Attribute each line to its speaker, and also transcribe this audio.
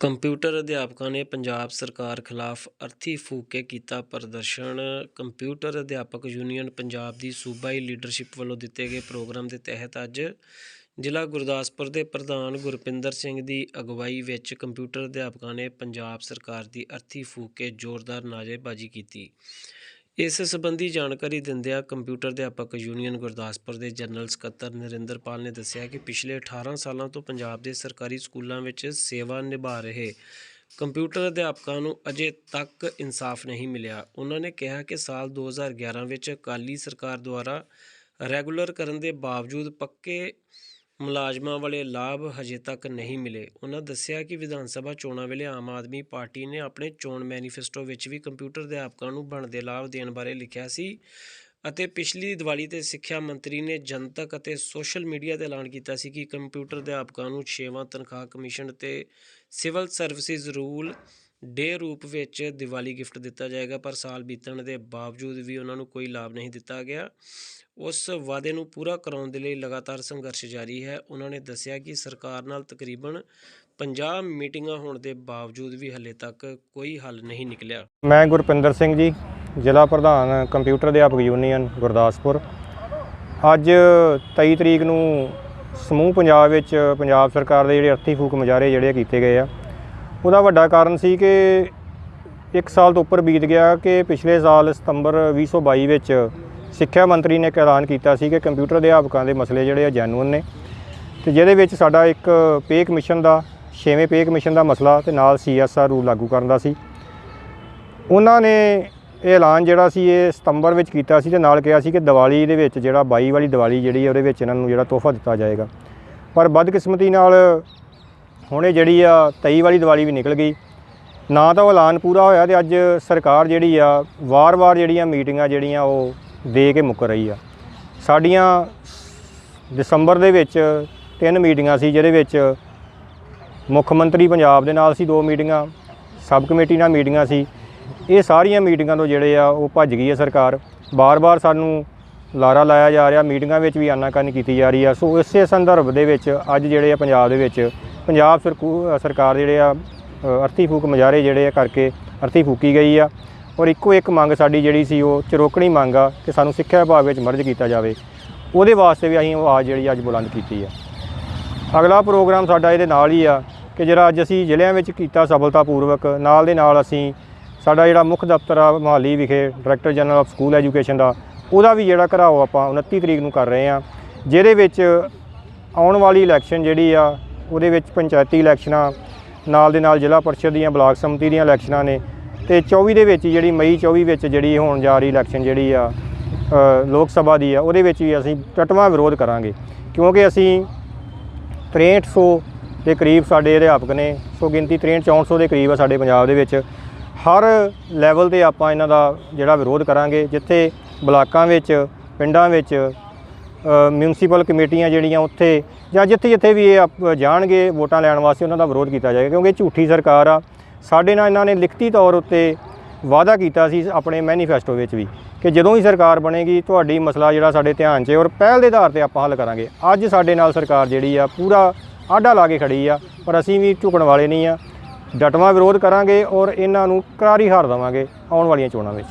Speaker 1: Computer ਅਧਿਆਪਕਾਂ ਨੇ ਪੰਜਾਬ ਸਰਕਾਰ ਖਿਲਾਫ ਅਰਥੀ ਫੂਕ ਕੇ ਕੀਤਾ ਪ੍ਰਦਰਸ਼ਨ। ਕੰਪਿਊਟਰ ਅਧਿਆਪਕ ਯੂਨੀਅਨ ਪੰਜਾਬ ਦੀ ਸੂਬਾਈ ਲੀਡਰਸ਼ਿਪ ਵੱਲੋਂ ਦਿੱਤੇ ਗਏ ਪ੍ਰੋਗਰਾਮ ਦੇ ਤਹਿਤ ਅੱਜ ਜ਼ਿਲ੍ਹਾ ਗੁਰਦਾਸਪੁਰ ਦੇ ਪ੍ਰਧਾਨ ਗੁਰਪਿੰਦਰ ਸਿੰਘ ਦੀ ਅਗਵਾਈ ਵਿੱਚ ਕੰਪਿਊਟਰ ਅਧਿਆਪਕਾਂ ਨੇ ਪੰਜਾਬ ਸਰਕਾਰ ਦੀ ਅਰਥੀ ਫੂਕ ਕੇ ਜ਼ੋਰਦਾਰ ਨਾਅਰੇਬਾਜ਼ੀ ਕੀਤੀ। ਇਸ ਸਬੰਧੀ ਜਾਣਕਾਰੀ ਦਿੰਦਿਆਂ ਕੰਪਿਊਟਰ ਅਧਿਆਪਕ ਯੂਨੀਅਨ ਗੁਰਦਾਸਪੁਰ ਦੇ ਜਨਰਲ ਸਕੱਤਰ ਨਰਿੰਦਰਪਾਲ ਨੇ ਦੱਸਿਆ ਕਿ ਪਿਛਲੇ 18 ਸਾਲਾਂ ਤੋਂ ਪੰਜਾਬ ਦੇ ਸਰਕਾਰੀ ਸਕੂਲਾਂ ਵਿੱਚ ਸੇਵਾ ਨਿਭਾ ਰਹੇ ਕੰਪਿਊਟਰ ਅਧਿਆਪਕਾਂ ਨੂੰ ਅਜੇ ਤੱਕ ਇਨਸਾਫ ਨਹੀਂ ਮਿਲਿਆ। ਉਹਨਾਂ ਨੇ ਕਿਹਾ ਕਿ ਸਾਲ 2011 ਵਿੱਚ ਅਕਾਲੀ ਸਰਕਾਰ ਦੁਆਰਾ ਰੈਗੂਲਰ ਕਰਨ ਦੇ ਬਾਵਜੂਦ ਪੱਕੇ ਮੁਲਾਜ਼ਮਾਂ ਵਾਲੇ ਲਾਭ ਹਜੇ ਤੱਕ ਨਹੀਂ ਮਿਲੇ। ਉਹਨਾਂ ਦੱਸਿਆ ਕਿ ਵਿਧਾਨ ਸਭਾ ਚੋਣਾਂ ਵੇਲੇ ਆਮ ਆਦਮੀ ਪਾਰਟੀ ਨੇ ਆਪਣੇ ਚੋਣ ਮੈਨੀਫੈਸਟੋ ਵਿੱਚ ਵੀ ਕੰਪਿਊਟਰ ਅਧਿਆਪਕਾਂ ਨੂੰ ਬਣਦੇ ਲਾਭ ਦੇਣ ਬਾਰੇ ਲਿਖਿਆ ਸੀ ਅਤੇ ਪਿਛਲੀ ਦੀਵਾਲੀ ਤੇ ਸਿੱਖਿਆ ਮੰਤਰੀ ਨੇ ਜਨਤਕ ਅਤੇ ਸੋਸ਼ਲ ਮੀਡੀਆ ਤੇ ਐਲਾਨ ਕੀਤਾ ਸੀ ਕਿ ਕੰਪਿਊਟਰ ਅਧਿਆਪਕਾਂ ਨੂੰ 6ਵਾਂ ਤਨਖਾਹ ਕਮਿਸ਼ਨ ਤੇ ਸਿਵਲ ਸਰਵਿਸਿਜ਼ ਰੂਲ ਡੇ ਰੂਪ ਵਿੱਚ ਦੀਵਾਲੀ ਗਿਫਟ ਦਿੱਤਾ ਜਾਏਗਾ, ਪਰ ਸਾਲ ਬੀਤਣ ਦੇ ਬਾਵਜੂਦ ਵੀ ਉਹਨਾਂ ਨੂੰ ਕੋਈ ਲਾਭ ਨਹੀਂ ਦਿੱਤਾ ਗਿਆ। ਉਸ ਵਾਅਦੇ ਨੂੰ ਪੂਰਾ ਕਰਾਉਣ ਦੇ ਲਈ ਲਗਾਤਾਰ ਸੰਘਰਸ਼ ਜਾਰੀ ਹੈ। ਉਹਨਾਂ ਨੇ ਦੱਸਿਆ ਕਿ ਸਰਕਾਰ ਨਾਲ ਤਕਰੀਬਨ 50 ਮੀਟਿੰਗਾਂ ਹੋਣ ਦੇ ਬਾਵਜੂਦ ਵੀ ਹਲੇ ਤੱਕ ਕੋਈ ਹੱਲ ਨਹੀਂ ਨਿਕਲਿਆ।
Speaker 2: ਮੈਂ ਗੁਰਪਿੰਦਰ ਸਿੰਘ ਜੀ, ਜ਼ਿਲ੍ਹਾ ਪ੍ਰਧਾਨ ਕੰਪਿਊਟਰ ਅਧਿਆਪਕ ਯੂਨੀਅਨ, ਗੁਰਦਾਸਪੁਰ। ਅੱਜ 23 ਤਰੀਕ ਨੂੰ ਸਮੂਹ ਪੰਜਾਬ ਵਿੱਚ ਪੰਜਾਬ ਸਰਕਾਰ ਦੇ ਜਿਹੜੇ ਅਰਥੀ ਫੂਕ ਮੁਜ਼ਾਹਰੇ ਜਿਹੜੇ ਕੀਤੇ ਗਏ ਆ ਉਹਦਾ ਵੱਡਾ ਕਾਰਨ ਸੀ ਕਿ ਇੱਕ ਸਾਲ ਤੋਂ ਉੱਪਰ ਬੀਤ ਗਿਆ ਕਿ ਪਿਛਲੇ ਸਾਲ ਸਤੰਬਰ 2022 ਵਿੱਚ ਸਿੱਖਿਆ ਮੰਤਰੀ ਨੇ ਇੱਕ ਐਲਾਨ ਕੀਤਾ ਸੀ ਕਿ ਕੰਪਿਊਟਰ ਅਧਿਆਪਕਾਂ ਦੇ ਮਸਲੇ ਜਿਹੜੇ ਆ ਜੈਨੂਇਨ ਨੇ। ਤੇ ਜਿਹਦੇ ਵਿੱਚ ਸਾਡਾ ਇੱਕ ਪੇ ਕਮਿਸ਼ਨ ਦਾ, ਛੇਵੇਂ ਪੇ ਕਮਿਸ਼ਨ ਦਾ ਮਸਲਾ ਤੇ ਨਾਲ ਸੀਐਸਆਰ ਰੂਲ ਲਾਗੂ ਕਰਨ ਦਾ ਸੀ। ਉਹਨਾਂ ਨੇ ਇਹ ਐਲਾਨ ਜਿਹੜਾ ਸੀ, ਇਹ ਸਤੰਬਰ ਵਿੱਚ ਕੀਤਾ ਸੀ ਤੇ ਨਾਲ ਕਿਹਾ ਸੀ ਕਿ ਦੀਵਾਲੀ ਦੇ ਵਿੱਚ ਜਿਹੜਾ 22 ਵਾਲੀ ਦੀਵਾਲੀ ਜਿਹੜੀ ਉਹਦੇ ਵਿੱਚ ਇਹਨਾਂ ਨੂੰ ਜਿਹੜਾ ਤੋਹਫਾ ਦਿੱਤਾ ਜਾਏਗਾ। ਪਰ ਬਦਕਿਸਮਤੀ ਨਾਲ ਹੁਣੇ ਜਿਹੜੀ ਆ 23 ਵਾਲੀ ਦੀਵਾਲੀ ਵੀ ਨਿਕਲ ਗਈ। ਨਾ ਤਾਂ ਉਹ ਐਲਾਨ ਪੂਰਾ ਹੋਇਆ ਤੇ ਅੱਜ ਸਰਕਾਰ ਜਿਹੜੀ ਆ ਵਾਰ-ਵਾਰ ਜਿਹੜੀਆਂ ਮੀਟਿੰਗਾਂ ਜਿਹੜੀਆਂ ਉਹ ਦੇ ਕੇ ਮੁੱਕ ਰਹੀ ਆ। ਸਾਡੀਆਂ ਦਸੰਬਰ ਦੇ ਵਿੱਚ ਤਿੰਨ ਮੀਟਿੰਗਾਂ ਸੀ, ਜਿਹਦੇ ਵਿੱਚ ਮੁੱਖ ਮੰਤਰੀ ਪੰਜਾਬ ਦੇ ਨਾਲ ਸੀ, ਦੋ ਮੀਟਿੰਗਾਂ, ਸਬ ਕਮੇਟੀ ਨਾਲ ਮੀਟਿੰਗਾਂ ਸੀ। ਇਹ ਸਾਰੀਆਂ ਮੀਟਿੰਗਾਂ ਤੋਂ ਜਿਹੜੇ ਆ ਉਹ ਭੱਜ ਗਈ ਹੈ ਸਰਕਾਰ। ਬਾਰ-ਬਾਰ ਸਾਨੂੰ ਲਾਰਾ ਲਾਇਆ ਜਾ ਰਿਹਾ, ਮੀਟਿੰਗਾਂ ਵਿੱਚ ਵੀ ਆਨਾਕਾਨੀ ਕੀਤੀ ਜਾ ਰਹੀ ਆ। ਸੋ ਇਸੇ ਸੰਦਰਭ ਦੇ ਵਿੱਚ ਅੱਜ ਜਿਹੜੇ ਆ ਪੰਜਾਬ ਦੇ ਵਿੱਚ ਪੰਜਾਬ ਸਰਕੂ- ਸਰਕਾਰ ਜਿਹੜੇ ਆ ਅਰਥੀ ਫੂਕ ਮੁਜ਼ਾਹਰੇ ਜਿਹੜੇ ਆ ਕਰਕੇ ਅਰਥੀ ਫੂਕੀ ਗਈ ਆ ਔਰ ਇੱਕੋ ਇੱਕ ਮੰਗ ਸਾਡੀ ਜਿਹੜੀ ਸੀ ਉਹ ਚਰੋਕਣੀ ਮੰਗ ਆ ਕਿ ਸਾਨੂੰ ਸਿੱਖਿਆ ਵਿਭਾਗ ਵਿੱਚ ਮਰਜ ਕੀਤਾ ਜਾਵੇ। ਉਹਦੇ ਵਾਸਤੇ ਵੀ ਅਸੀਂ ਆਵਾਜ਼ ਜਿਹੜੀ ਅੱਜ ਬੁਲੰਦ ਕੀਤੀ ਆ। ਅਗਲਾ ਪ੍ਰੋਗਰਾਮ ਸਾਡਾ ਇਹਦੇ ਨਾਲ ਹੀ ਆ ਕਿ ਜਿਹੜਾ ਅੱਜ ਅਸੀਂ ਜ਼ਿਲ੍ਹਿਆਂ ਵਿੱਚ ਕੀਤਾ ਸਫਲਤਾਪੂਰਵਕ, ਨਾਲ ਦੇ ਨਾਲ ਅਸੀਂ ਸਾਡਾ ਜਿਹੜਾ ਮੁੱਖ ਦਫ਼ਤਰ ਆ ਮੋਹਾਲੀ ਵਿਖੇ director general of school education ਦਾ, ਉਹਦਾ ਵੀ ਜਿਹੜਾ ਘਰਾਓ ਆਪਾਂ 29 ਤਰੀਕ ਨੂੰ ਕਰ ਰਹੇ ਆ, ਜਿਹਦੇ ਵਿੱਚ ਆਉਣ ਵਾਲੀ ਇਲੈਕਸ਼ਨ ਜਿਹੜੀ ਆ ਉਹਦੇ ਵਿੱਚ ਪੰਚਾਇਤੀ ਇਲੈਕਸ਼ਨਾਂ, ਨਾਲ ਦੇ ਨਾਲ ਜ਼ਿਲ੍ਹਾ ਪਰਿਸ਼ਦ ਦੀਆਂ ਬਲਾਕ ਸਮਿਤੀ ਦੀਆਂ ਇਲੈਕਸ਼ਨਾਂ ਨੇ ਤੇ 24 ਦੇ ਵਿੱਚ ਜਿਹੜੀ ਮਈ 24 ਵਿੱਚ ਜਿਹੜੀ ਹੋਣ ਜਾ ਰਹੀ ਇਲੈਕਸ਼ਨ ਜਿਹੜੀ ਆ ਲੋਕ ਸਭਾ ਦੀ ਆ, ਉਹਦੇ ਵਿੱਚ ਵੀ ਅਸੀਂ ਟਟਵਾਂ ਵਿਰੋਧ ਕਰਾਂਗੇ। ਕਿਉਂਕਿ ਅਸੀਂ 6300 ਦੇ ਕਰੀਬ ਸਾਡੇ ਅਧਿਆਪਕ ਨੇ, ਸੋ ਗਿਣਤੀ 63 6400 ਦੇ ਕਰੀਬ ਆ ਸਾਡੇ ਪੰਜਾਬ ਦੇ ਵਿੱਚ। ਹਰ ਲੈਵਲ ਤੇ ਆਪਾਂ ਇਹਨਾਂ ਦਾ ਜਿਹੜਾ ਵਿਰੋਧ ਕਰਾਂਗੇ, ਜਿੱਥੇ ਬਲਾਕਾਂ ਵਿੱਚ, ਪਿੰਡਾਂ ਵਿੱਚ ਮਿਊਨਿਸਪਲ ਕਮੇਟੀਆਂ ਜਿਹੜੀਆਂ ਉੱਥੇ ਜਾਂ ਜਿੱਥੇ ਜਿੱਥੇ ਵੀ ਇਹ ਆਪ- ਜਾਣਗੇ, ਵੋਟਾਂ ਲੈਣ ਵਾਸਤੇ ਉਹਨਾਂ ਦਾ ਵਿਰੋਧ ਕੀਤਾ ਜਾਏਗਾ, ਕਿਉਂਕਿ ਝੂਠੀ ਸਰਕਾਰ ਆ। ਸਾਡੇ ਨਾਲ ਇਹਨਾਂ ਨੇ ਲਿਖਤੀ ਤੌਰ ਉੱਤੇ ਵਾਅਦਾ ਕੀਤਾ ਸੀ ਆਪਣੇ ਮੈਨੀਫੈਸਟੋ ਵਿੱਚ ਵੀ ਕਿ ਜਦੋਂ ਹੀ ਸਰਕਾਰ ਬਣੇਗੀ, ਤੁਹਾਡੀ ਮਸਲਾ ਜਿਹੜਾ ਸਾਡੇ ਧਿਆਨ 'ਚ ਔਰ ਪਹਿਲ ਦੇ ਆਧਾਰ ਤੇ ਆਪਾਂ ਹੱਲ ਕਰਾਂਗੇ। ਅੱਜ ਸਾਡੇ ਨਾਲ ਸਰਕਾਰ ਜਿਹੜੀ ਆ, ਪੂਰਾ ਆਡਾ ਲਾ ਕੇ ਖੜੀ ਆ, ਪਰ ਅਸੀਂ ਵੀ ਝੁਕਣ ਵਾਲੇ ਨਹੀਂ ਆ। ਡਟਵਾ ਵਿਰੋਧ ਕਰਾਂਗੇ ਔਰ ਇਹਨਾਂ ਨੂੰ ਕਰਾਰੀ ਹਾਰ ਦੇਵਾਂਗੇ ਆਉਣ ਵਾਲੀਆਂ ਚੋਣਾਂ ਵਿੱਚ।